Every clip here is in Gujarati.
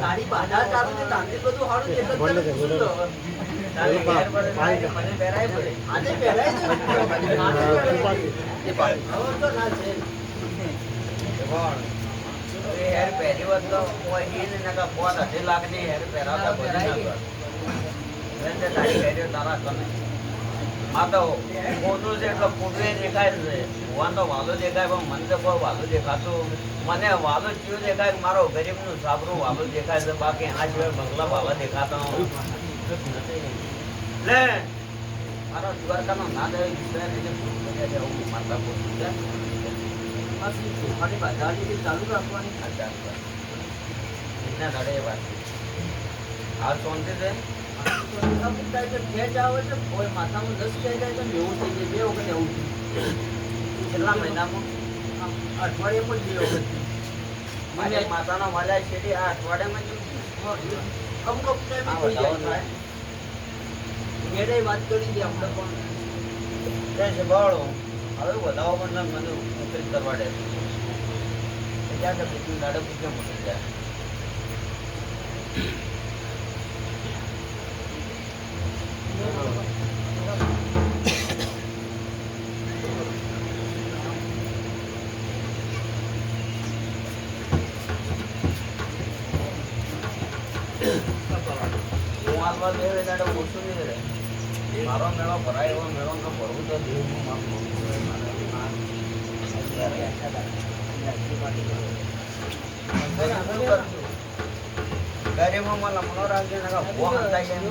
તારી બાધા ચાલુ છે તાંત્રિક બધું હારું છે મને પહેરાય પડે. આજે પહેરાય છે હેર પહેરી હોત તો કોઈ ને નકા પોત અઢી લાખની હેર પહેરાવતા ના તારી પહેર્યો તારા કને. આ તો ખોટું છે એટલે એ દેખાય છે. ભગવાન વાલો દેખાય પણ મને વાલો દેખાતું મને વાલો ચિયો દેખાય મારો ગરીબનું સાબરું વાલો દેખાય છે બાકી એના સિવાય બંગલા વાલો દેખાતા. લે મારો દ્વારકાનો ના દેવી વિશ્વાસ રીતે પૂરું કર્યા છે હું માતા છે આ શું મારી બાધા જે ચાલુ રાખવાની. પર. એના નડે વાત. આ શાંતિ છે, ખેંચ આવે છે, કોઈ માથામાં દસ ખેંચ જાય છે ને થઈ જાય. બે વખત એવું છેલ્લા મહિનામાં અઠવાડિયામાં જ બે વખત મારે માતાના વાલા છેડી આ અઠવાડિયામાં જ અમુક અમુક જાય મેડે વાત કરી આપણે પણ તે જબાળો હવે વધાવો પણ મને ઉતરી કરવા દે ત્યાં જાય હું હાલવા બે વે દાડે ઓછું નહીં રહે મારો મેળો ભરાય એવો મેળો તો ભરવું તો દેવનું મારું ગરીબો માં લમણો રાખજે ભો હંતાઈ જાય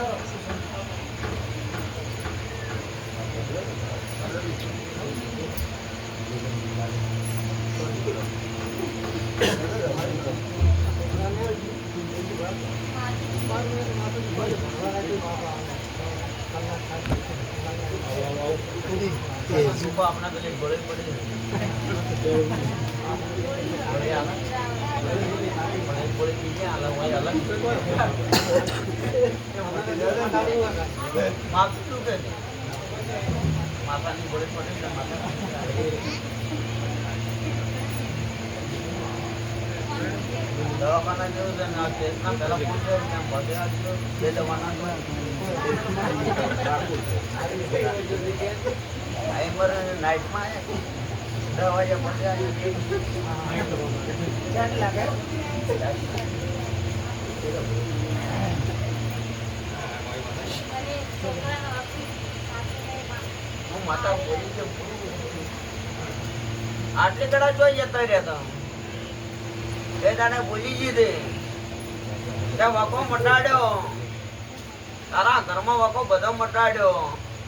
સુકો આપણા પેલી ગોળી પડે શું કે છે? માથાની ગોળી પડી દવાખાના જેવું છે ને હું માતા બોલી છે આટલી કડા જોઈ જતા રહ્યા એ તાને બોલી જીધી તે વકો મટાડ્યો. તારા ઘરમાં વાકો બધો મટાડ્યો.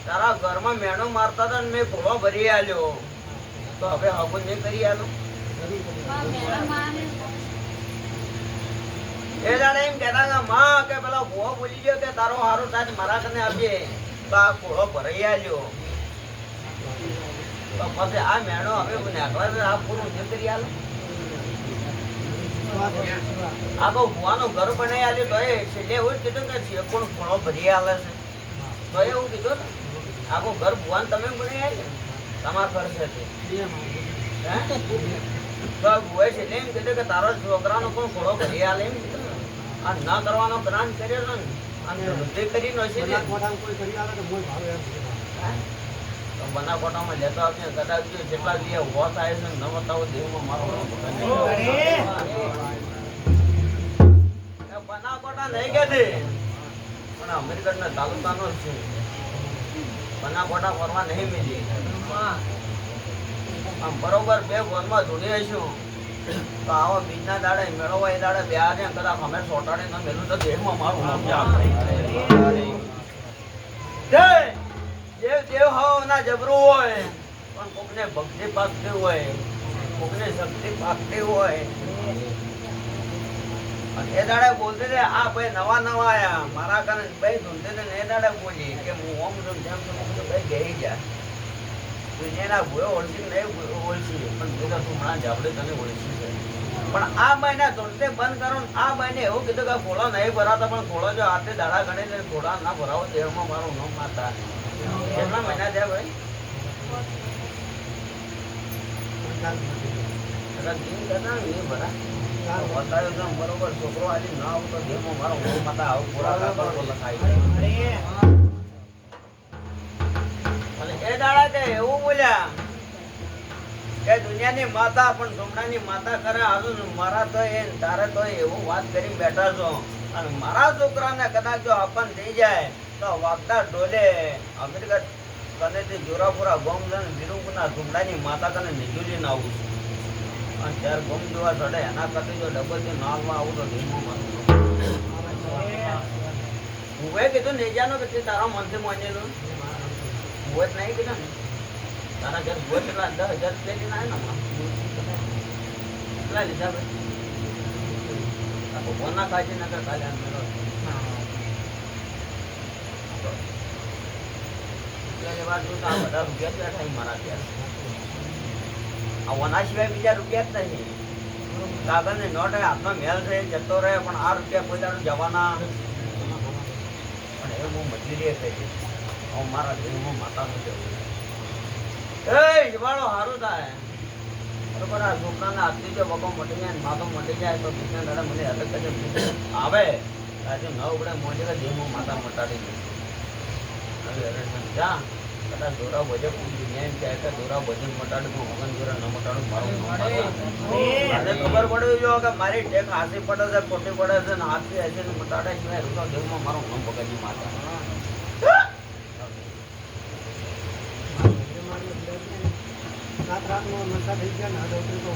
તારા ઘરમાં મેણો મારતા હતા મેં ઘોડો ભરી આલ્યો. તો હવે હગું નહીં કરી આલું? એ દાડે એમ કહેતા કે માં, કે પેલા ભૂવો બોલી ગયો કે તારો હારો સાથ મારા કને આપીએ. તો આ ઘોડો ભરાઈ આલ્યો. તો પછી આ મેણો હવે નાખવા આ પૂરું નહીં કરી આલો? આ તો ભુવાનું ઘર બનાવી આલ્યો, તો એ છેલ્લે એવું જ કીધું કે છે કોણ ઘોડો ભરી આલે છે. તો એવું કીધું ને? આખું ઘર ભુવાન તમે બનાવી આલ્યું તમારા ઘર છે. તે એમ કીધું કે તારો છોકરાનો પણ ઘોડો ભરી આલે એમ આ ન કરવાનો કર્યો ને. અને વૃદ્ધિ કરી નો છે. ને લેતો આવશે કદાચ જેટલા દિવસ ઊભો આવે છે ને બતાવો મારો એ નહીં કે છે. પણ અમીરગઢના તાલુકાનો જ છે. બનાસકાંઠા ફરવા નહીં મિલી આમ બરોબર બે ફોનમાં જોડી હશું તો આવો બીજના દાડે મેળવવા એ દાડે બે આજે કદાચ અમે સોટાડી ન મેલું તો દેહમાં મારું નામ જાય! જે દેવ હોવ ના જબરું હોય પણ કોકને ભક્તિ પાકતી હોય કોકને શક્તિ પાકતી હોય. એ દાડે બોલતી હતી આ ભાઈ નવા નવા આયા મારા કારણે ભાઈ ધૂંધે ને એ દાડે બોલી કે હું ઓમ છું તેમ છું મેં ભાઈ ગઈ જાય એના ભૂયો ઓળખી નહીં ઓળખી પણ મેં તું હમણાં જાબડે તને ઓળખી છે. પણ આ મહિના ધૂંધે બંધ કરો આ મહિને એવું કીધું કે ઘોડો નહીં ભરાતા પણ ઘોડો જો આટલે દાડા ગણીને ઘોડા ના ભરાવો દેહમાં મારું ન માતા કેટલા મહિના થયા ભાઈ? એટલે દિન કહેતા ને ભરા મારો તે એ વાત કરી બેઠા છો. અને મારા છોકરાને કદાચ જો આપન થઈ જાય તો વાગતા ડોલે અમેરિકા કને તે જોરાપુરા ગોમ ના વીરુપુરના ઝુમડાની માતા કને નિજુલી ના આવું છું. ત્યારે ગોમ જોવા ચડે, એના કરતી જો ડબલથી નાલમાં આવું તો ધીમો મારું. હું કીધું નેજાનો કે તારા મનથી માનેલું હું જ નહીં કીધું ને. તારા ઘર હોય કેટલા? દસ હજાર રૂપિયા ના કેટલા લીધા ભાઈ? ભગવાનના કાજે ના કાલે મેળો. રૂપિયાની વાત તો આ બધા રૂપિયા બેઠા મારા ત્યાં વના સિવાય બીજા રૂપિયા જ નહીં. કાગળની નોટ હાથમાં મેલ રહે, જતો રહે, પણ આ રૂપિયા કોઈ દાડો જવાના. પણ એ બહુ મજૂરી થઈ હું મારા દેહમાં માતાનું જવું એ જવાળો સારું થાય. બરોબર, આ છોકરાના હાથથી જો બગો મટી જાય માથો મટી જાય તો બીજા દાડા મને અલગ જ આવે. આજે ન ઉગડે મોજે કે હું માતા મટાડી દે. હવે અરે, જા. કદાચ દોરા ભજે એમ કહે કે દોરા ભજન મટાડું તો મગન દોરા ન મટાડું મારું. ખબર પડે જો કે મારી ટેક હાથી પડે છે ખોટી પડે છે ને હાથથી હશે ને મટાડે સિવાય રૂપા દેવમાં મારું નામ પકડી માતા. રાત રાતનો નશા થઈ ગયા ને આ તો.